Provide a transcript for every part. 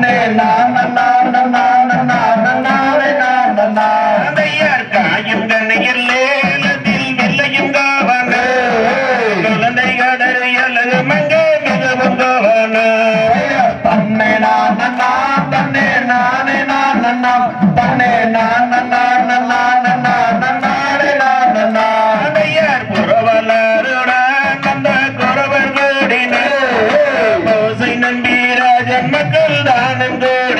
ne na na na அதுதான் என்றோடு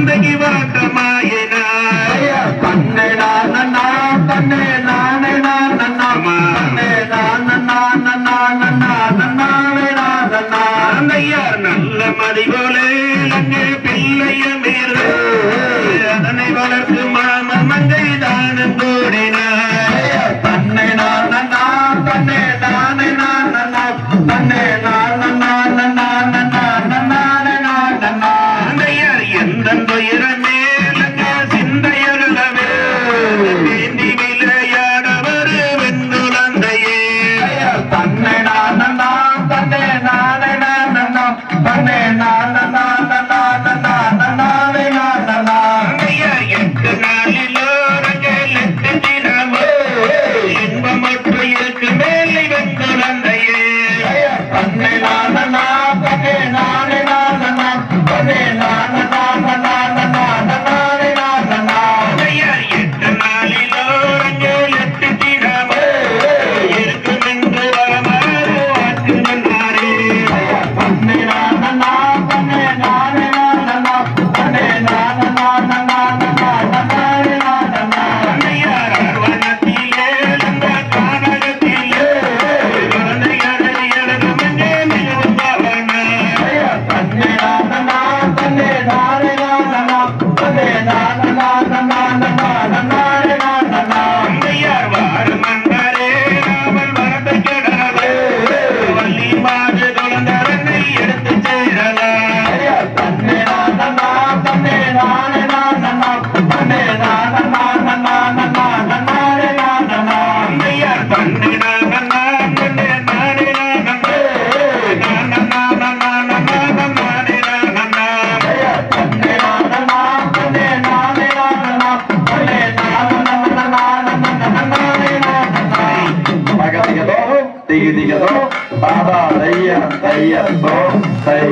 जिंदगी பாபா தையன் தையன் தோம் தை